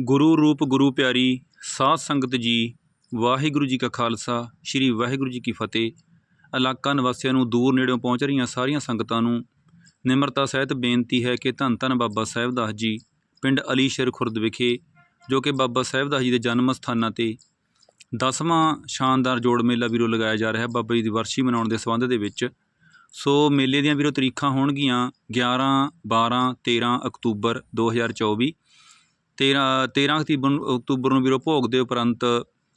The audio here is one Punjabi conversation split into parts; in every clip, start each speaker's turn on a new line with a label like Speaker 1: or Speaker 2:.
Speaker 1: ਗੁਰੂ ਰੂਪ ਗੁਰੂ ਪਿਆਰੀ, ਸਾਧ ਸੰਗਤ ਜੀ, ਵਾਹਿਗੁਰੂ ਜੀ ਕਾ ਖਾਲਸਾ, ਸ੍ਰੀ ਵਾਹਿਗੁਰੂ ਜੀ ਕੀ ਫਤਿਹ। ਇਲਾਕਾ ਨਿਵਾਸੀਆਂ ਨੂੰ ਦੂਰ ਨੇੜਿਓਂ ਪਹੁੰਚ ਰਹੀਆਂ ਸਾਰੀਆਂ ਸੰਗਤਾਂ ਨੂੰ ਨਿਮਰਤਾ ਸਹਿਤ ਬੇਨਤੀ ਹੈ ਕਿ ਧੰਨ ਧੰਨ ਬਾਬਾ ਸਾਹਿਬ ਦਾਸ ਜੀ, ਪਿੰਡ ਅਲੀਸ਼ਰ ਖੁਰਦ ਵਿਖੇ, ਜੋ ਕਿ ਬਾਬਾ ਸਾਹਿਬ ਦਾਸ ਜੀ ਦੇ ਜਨਮ ਸਥਾਨਾਂ ਤੇ ਦਸਵਾਂ ਸ਼ਾਨਦਾਰ ਜੋੜ ਮੇਲਾ ਵੀਰੋ ਲਗਾਇਆ ਜਾ ਰਿਹਾ ਹੈ ਬਾਬਾ ਜੀ ਦੀ ਵਰਸੀ ਮਨਾਉਣ ਦੇ ਸੰਬੰਧ ਦੇ ਵਿੱਚ। ਸੋ ਮੇਲੇ ਦੀਆਂ ਵੀਰੋ ਤਰੀਕਾਂ ਹੋਣਗੀਆਂ 11 12 13 ਅਕਤੂਬਰ 2024 13 13 ਅਕਤੀਬਰ ਨੂੰ- ਅਕਤੂਬਰ ਨੂੰ ਵੀਰੋ ਭੋਗ ਦੇ ਉਪਰੰਤ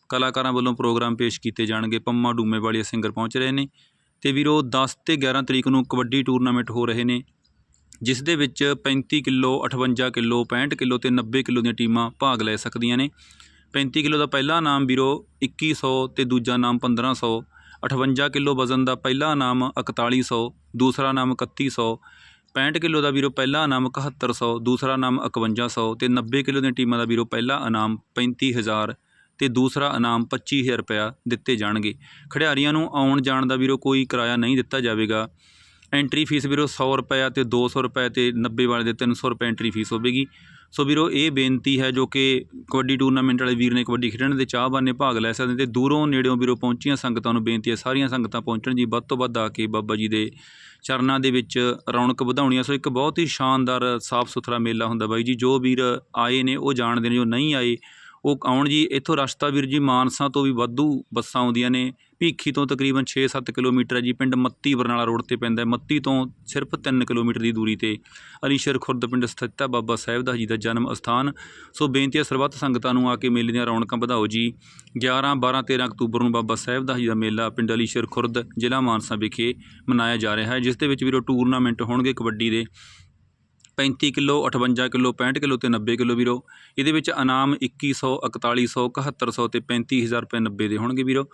Speaker 1: ਕਲਾਕਾਰਾਂ ਵੱਲੋਂ ਪ੍ਰੋਗਰਾਮ ਪੇਸ਼ ਕੀਤੇ ਜਾਣਗੇ। ਪੰਮਾ ਡੂਮੇ ਵਾਲੇ ਸਿੰਗਰ ਪਹੁੰਚ ਰਹੇ ਨੇ ਅਤੇ ਵੀਰੋ 10 ਤੇ 11 ਤਰੀਕ ਨੂੰ ਕਬੱਡੀ ਟੂਰਨਾਮੈਂਟ ਹੋ ਰਹੇ ਨੇ, ਜਿਸ ਦੇ ਵਿੱਚ 35 ਕਿਲੋ 58 ਕਿਲੋ 65 ਕਿਲੋ ਅਤੇ ਨੱਬੇ ਕਿਲੋ ਦੀਆਂ ਟੀਮਾਂ ਭਾਗ ਲੈ ਸਕਦੀਆਂ ਨੇ। 35 ਕਿਲੋ ਦਾ ਪਹਿਲਾ ਨਾਮ ਵੀਰੋ ਇੱਕੀ ਸੌ ਅਤੇ ਦੂਜਾ ਨਾਮ 1500 58 ਕਿਲੋ ਵਜ਼ਨ ਦਾ ਪਹਿਲਾ ਨਾਮ 4100 ਦੂਸਰਾ ਨਾਮ 3100 65 ਕਿਲੋ ਦਾ ਵੀਰੋ ਪਹਿਲਾ ਇਨਾਮ 7100 ਦੂਸਰਾ ਇਨਾਮ ਇਕਵੰਜਾ ਸੌ ਅਤੇ ਨੱਬੇ ਕਿਲੋ ਦੀਆਂ ਟੀਮਾਂ ਦਾ ਵੀਰੋ ਪਹਿਲਾ ਇਨਾਮ ਪੈਂਤੀ ਹਜ਼ਾਰ ਅਤੇ ਦੂਸਰਾ ਇਨਾਮ ਪੱਚੀ ਹਜ਼ਾਰ ਰੁਪਇਆ ਦਿੱਤੇ ਜਾਣਗੇ। ਖਿਡਾਰੀਆਂ ਨੂੰ ਆਉਣ ਜਾਣ ਦਾ ਵੀਰੋ ਕੋਈ ਕਿਰਾਇਆ ਨਹੀਂ ਦਿੱਤਾ ਜਾਵੇਗਾ। ਐਂਟਰੀ ਫੀਸ ਵੀਰੋ 100 ਰੁਪਇਆ ਤੇ 200 ਰੁਪਏ ਅਤੇ ਨੱਬੇ ਵਾਲੇ ਦੇ 300 ਰੁਪਏ ਐਂਟਰੀ ਫੀਸ ਹੋਵੇਗੀ। ਸੋ ਵੀਰੋ, ਇਹ ਬੇਨਤੀ ਹੈ ਜੋ ਕਿ ਕਬੱਡੀ ਟੂਰਨਾਮੈਂਟ ਵਾਲੇ ਵੀਰ ਨੇ ਕਬੱਡੀ ਖੇਡਣ ਦੇ ਚਾਹਵਾਨੇ ਭਾਗ ਲੈ ਸਕਦੇ ਤੇ ਦੂਰੋਂ ਨੇੜਿਓਂ ਵੀਰੋ ਪਹੁੰਚੀਆਂ ਸੰਗਤਾਂ ਨੂੰ ਬੇਨਤੀ ਹੈ, ਸਾਰੀਆਂ ਸੰਗਤਾਂ ਪਹੁੰਚਣ ਜੀ। ਵੱਧ ਤੋਂ ਵੱਧ ਆ ਕੇ ਬਾਬਾ ਜੀ ਦੇ ਚਰਨਾਂ ਦੇ ਵਿੱਚ ਰੌਣਕ ਵਧਾਉਣੀ ਆ ਸੋ ਇੱਕ ਬਹੁਤ ਹੀ ਸ਼ਾਨਦਾਰ ਸਾਫ਼ ਸੁਥਰਾ ਮੇਲਾ ਹੁੰਦਾ ਬਾਈ ਜੀ। ਜੋ ਵੀਰ ਆਏ ਨੇ, ਉਹ ਜਾਣਦੇ ਨੇ, ਜੋ ਨਹੀਂ ਆਏ ਉਹ ਆਉਣ ਜੀ, ਇੱਥੋਂ ਰਸਤਾ ਵੀਰ ਜੀ ਮਾਨਸਾ ਤੋਂ ਵੀ ਵਾਧੂ ਬੱਸਾਂ ਆਉਂਦੀਆਂ ਨੇ। ਭੀਖੀ ਤੋਂ ਤਕਰੀਬਨ 6-7 ਕਿਲੋਮੀਟਰ ਹੈ ਜੀ, ਪਿੰਡ ਮੱਤੀ ਬਰਨਾਲਾ ਰੋਡ ਤੇ ਪੈਂਦਾ ਮੱਤੀ ਤੋਂ ਸਿਰਫ 3 ਕਿਲੋਮੀਟਰ ਦੀ ਦੂਰੀ ਤੇ ਅਲੀਸ਼ਰ ਖੁਰਦ ਪਿੰਡ ਸਥਿਤ ਹੈ। ਬਾਬਾ ਸਾਹਿਬ ਦਾ ਜੀ ਦਾ ਜਨਮ ਅਸਥਾਨ। ਸੋ ਬੇਨਤੀ ਹੈ ਸਰਬੱਤ ਸੰਗਤਾਂ ਨੂੰ ਆ ਕੇ ਮੇਲੇ ਦੀਆਂ ਰੌਣਕਾਂ ਵਧਾਓ ਜੀ। 11 12 13 ਅਕਤੂਬਰ ਨੂੰ ਬਾਬਾ ਸਾਹਿਬ ਦਾ ਜੀ ਦਾ ਮੇਲਾ ਪਿੰਡ ਅਲੀਸ਼ਰ ਖੁਰਦ ਜ਼ਿਲ੍ਹਾ ਮਾਨਸਾ ਵਿਖੇ ਮਨਾਇਆ ਜਾ ਰਿਹਾ ਹੈ। ਜਿਸ ਦੇ ਵਿੱਚ ਵੀਰੋ ਟੂਰਨਾਮੈਂਟ ਹੋਣਗੇ ਕਬੱਡੀ ਦੇ। 35 ਕਿਲੋ 58 ਕਿਲੋ 65 ਕਿਲੋ ਤੇ 90 ਕਿਲੋ ਵੀਰੋ। ਇਹਦੇ ਵਿੱਚ ਇਨਾਮ 2100 4100 7100 ਤੇ 35000 ਰੁਪਏ 90 ਦੇ ਹੋਣਗੇ ਵੀਰੋ।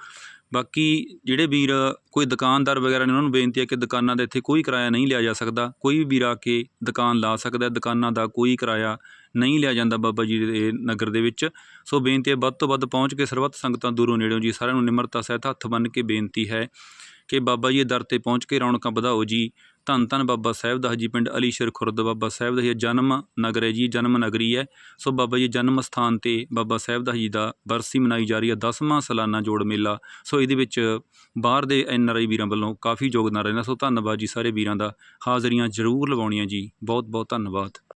Speaker 1: ਬਾਕੀ ਜਿਹੜੇ ਵੀਰ ਕੋਈ ਦੁਕਾਨਦਾਰ ਵਗੈਰਾ ਨੇ, ਉਹਨਾਂ ਨੂੰ ਬੇਨਤੀ ਹੈ ਕਿ ਦੁਕਾਨਾਂ ਦਾ ਇੱਥੇ ਕੋਈ ਕਿਰਾਇਆ ਨਹੀਂ ਲਿਆ ਜਾ ਸਕਦਾ। ਕੋਈ ਵੀ ਵੀਰ ਆ ਕੇ ਦੁਕਾਨ ਲਾ ਸਕਦਾ, ਦੁਕਾਨਾਂ ਦਾ ਕੋਈ ਕਿਰਾਇਆ ਨਹੀਂ ਲਿਆ ਜਾਂਦਾ ਬਾਬਾ ਜੀ ਦੇ ਨਗਰ ਦੇ ਵਿੱਚ। ਸੋ ਬੇਨਤੀ ਹੈ ਵੱਧ ਤੋਂ ਵੱਧ ਪਹੁੰਚ ਕੇ ਸਰਬੱਤ ਸੰਗਤਾਂ ਦੂਰੋਂ ਨੇੜਿਓਂ ਜੀ, ਸਾਰਿਆਂ ਨੂੰ ਨਿਮਰਤਾ ਸਹਿਤ ਹੱਥ ਬੰਨ੍ਹ ਕੇ ਬੇਨਤੀ ਹੈ ਕਿ ਬਾਬਾ ਜੀ ਦੇ ਦਰ ਤੇ ਪਹੁੰਚ ਕੇ ਰੌਣਕਾਂ ਵਧਾਓ ਜੀ। ਧੰਨ ਧੰਨ ਬਾਬਾ ਸਾਹਿਬ ਦਾ ਜੀ, ਪਿੰਡ ਅਲੀਸ਼ਰ ਖੁਰਦ ਬਾਬਾ ਸਾਹਿਬ ਦਾ ਜੀ ਜਨਮ ਨਗਰ ਹੈ ਜੀ, ਜਨਮ ਨਗਰੀ ਹੈ। ਸੋ ਬਾਬਾ ਜੀ, ਜਨਮ ਸਥਾਨ ਤੇ ਬਾਬਾ ਸਾਹਿਬ ਦਾ ਜੀ ਦਾ ਬਰਸੀ ਮਨਾਈ ਜਾ ਰਹੀ ਹੈ 10ਵਾਂ ਸਾਲਾਨਾ ਜੋੜ ਮੇਲਾ। ਸੋ ਇਹਦੇ ਵਿੱਚ ਬਾਹਰ ਦੇ ਐਨ ਆਰ ਆਈ ਵੀਰਾਂ ਵੱਲੋਂ ਕਾਫੀ ਯੋਗਦਾਨ ਰਹਿੰਦਾ। ਸੋ ਧੰਨਵਾਦ ਜੀ ਸਾਰੇ ਵੀਰਾਂ ਦਾ। ਹਾਜ਼ਰੀਆਂ ਜ਼ਰੂਰ ਲਵਾਉਣੀਆਂ ਜੀ। ਬਹੁਤ ਬਹੁਤ ਧੰਨਵਾਦ।